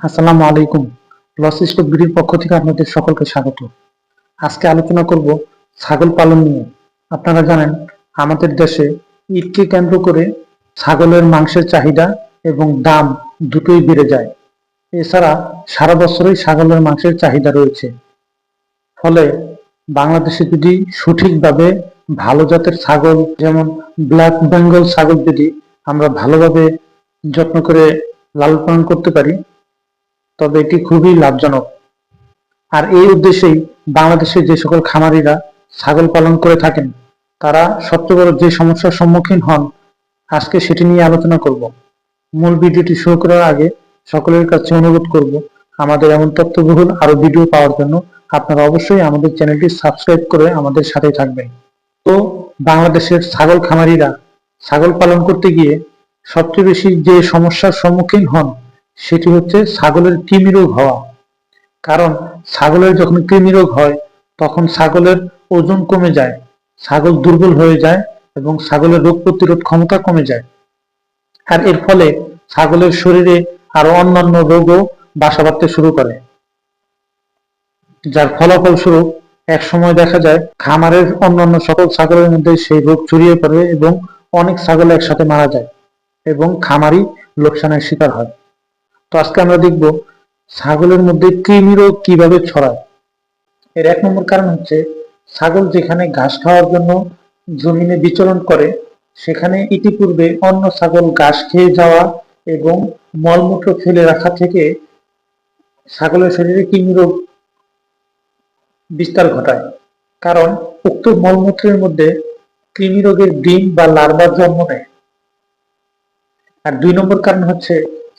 আসসালামু আলাইকুম। Loss stock বিডির পক্ষ থেকে আপনাদের সকলকে স্বাগত। আজকে আলোচনা করব ছাগল পালন নিয়ে। আপনারা জানেন, আমাদের দেশে ঈদকে কেন্দ্র করে ছাগলের মাংসের চাহিদা এবং দাম দুটোই বেড়ে যায়। এছাড়া সারা বছরই ছাগলের মাংসের চাহিদা রয়েছে। ফলে বাংলাদেশে যদি সঠিকভাবে ভালো জাতের ছাগল, যেমন ব্ল্যাক বেঙ্গল ছাগল যদি আমরা ভালোভাবে যত্ন করে লালন পালন করতে পারি তবে এটি খুবই লাভজনক। আর এই উদ্দেশ্যেই বাংলাদেশের যে সকল খামারিরা ছাগল পালন করে থাকেন, তারা সবচেয়ে বড় যে সমস্যার সম্মুখীন হন, আজকে সেটি নিয়ে আলোচনা করব। মূল ভিডিওটি শুরু করার আগে সকলের কাছে অনুরোধ করব, আমাদের এমন তথ্যবহুল আরও ভিডিও পাওয়ার জন্য আপনারা অবশ্যই আমাদের চ্যানেলটি সাবস্ক্রাইব করে আমাদের সাথে থাকবেন। তো বাংলাদেশের ছাগল খামারিরা ছাগল পালন করতে গিয়ে সবচেয়ে বেশি যে সমস্যার সম্মুখীন হন সেটি হচ্ছে ছাগলের কৃমি রোগ হওয়া। কারণ ছাগলের যখন কৃমি রোগ হয়, তখন ছাগলের ওজন কমে যায়, ছাগল দুর্বল হয়ে যায় এবং ছাগলের রোগ প্রতিরোধ ক্ষমতা কমে যায়। আর এর ফলে ছাগলের শরীরে আরও অন্যান্য রোগও বাসা বাঁধতে শুরু করে। যার ফলাফল স্বরূপ এক সময় দেখা যায়, খামারের অন্যান্য সকল ছাগলের মধ্যে সেই রোগ ছড়িয়ে পড়ে এবং অনেক ছাগল একসাথে মারা যায় এবং খামারি লোকসানের শিকার হয়। তো আজকে আমরা দেখব ছাগলের মধ্যে কৃমি রোগ কীভাবে ছড়ায়। এর এক নম্বর কারণ হচ্ছে, ছাগল যেখানে ঘাস খাওয়ার জন্য জমিনে বিচরণ করে, সেখানে ইতিপূর্বে অন্য ছাগল ঘাস খেয়ে যাওয়া এবং মলমূত্র ফেলে রাখা থেকে ছাগলের শরীরে কৃমি রোগ বিস্তার ঘটায়। কারণ, উক্ত মলমূত্রের মধ্যে কৃমি রোগের ডিম বা লার্ভার জন্ম নেয়। আর দুই নম্বর কারণ হচ্ছে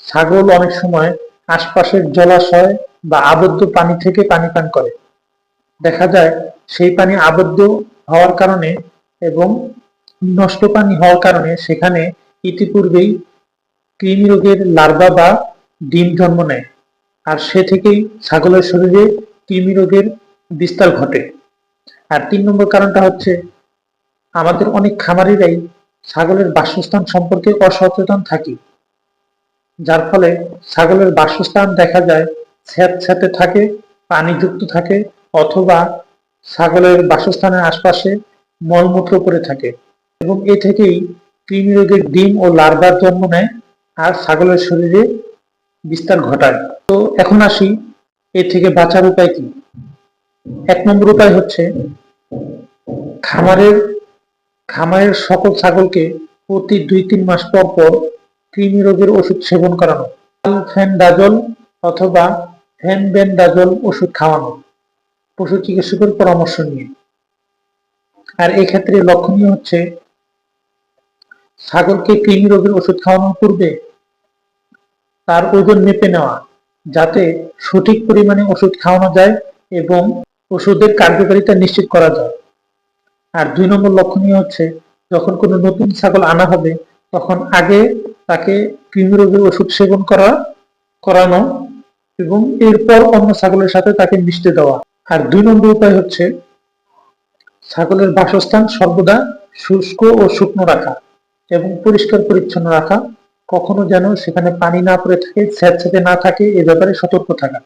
ছাগল অনেক সময় আশপাশের জলাশয় বা আবদ্ধ পানি থেকে পানি পান করে। দেখা যায় সেই পানি আবদ্ধ হওয়ার কারণে এবং নষ্ট পানি হওয়ার কারণে সেখানে ইতিপূর্বেই কৃমি রোগের লার্ভা বা ডিম জন্ম নেয়। আর সে থেকেই ছাগলের শরীরে কৃমি রোগের বিস্তার ঘটে। আর তিন নম্বর কারণটা হচ্ছে আমাদের অনেক খামারিরাই ছাগলের বাসস্থান সম্পর্কে অসচেতন থাকি। যার ফলে ছাগলের বাসস্থান দেখা যায় স্যাঁতস্যাঁতে থাকে, পানিযুক্ত থাকে অথবা ছাগলের বাসস্থানের আশপাশে মলমূত্র করে থাকে এবং এ থেকেই কৃমি রোগের ডিম ও লার্ভার জন্ম নেয় আর ছাগলের শরীরে বিস্তার ঘটায়। তো এখন আসি, এ থেকে বাঁচার উপায় কি? এক নম্বর উপায় হচ্ছে খামারের খামারের সকল ছাগলকে প্রতি দুই তিন মাস পর পর কৃমি রোগের ওষুধ সেবন করানো ফেনডাজল অথবা ফেনবেনডাজল ওষুধ খাওয়ানো, পশু চিকিৎসকের পরামর্শ নিয়ে। আর এক্ষেত্রে লক্ষণীয় হচ্ছে, ছাগলকে কৃমি রোগের ওষুধ খাওয়ানোর পূর্বে তার ওজন মেপে নেওয়া, যাতে সঠিক পরিমাণে ওষুধ খাওয়ানো যায় এবং ওষুধের কার্যকারিতা নিশ্চিত করা যায়। আর দুই নম্বর লক্ষণীয় হচ্ছে, যখন কোনো নতুন ছাগল আনা হবে, তখন আগে তাকে কৃমি রোগের ওষুধ সেবন করা, করানো এবং এরপর অন্য ছাগলের সাথে তাকে মিশতে দেওয়া। আর দুই নম্বর উপায় হচ্ছে ছাগলের বাসস্থান সর্বদা শুষ্ক ও শুকনো রাখা এবং পরিষ্কার পরিচ্ছন্ন রাখা। কখনো যেন সেখানে পানি না পড়ে থাকে স্যাঁতস্যাঁতে না থাকে, এ ব্যাপারে সতর্ক থাকা।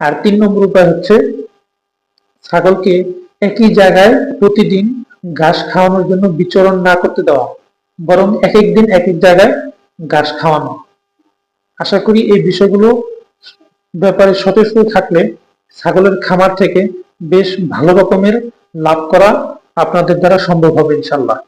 আর তিন নম্বর উপায় হচ্ছে ছাগলকে একই জায়গায় প্রতিদিন ঘাস খাওয়ানোর জন্য বিচরণ না করতে দেওয়া। বরং এক এক দিন এক এক জায়গায় ঘাস খাওয়ানো। আশা করি এই বিষয়গুলো ব্যাপারে সচেষ্ট থাকলে ছাগলের খামার থেকে বেশ ভালো রকমের লাভ করা আপনাদের দ্বারা সম্ভব হবে ইনশাল্লাহ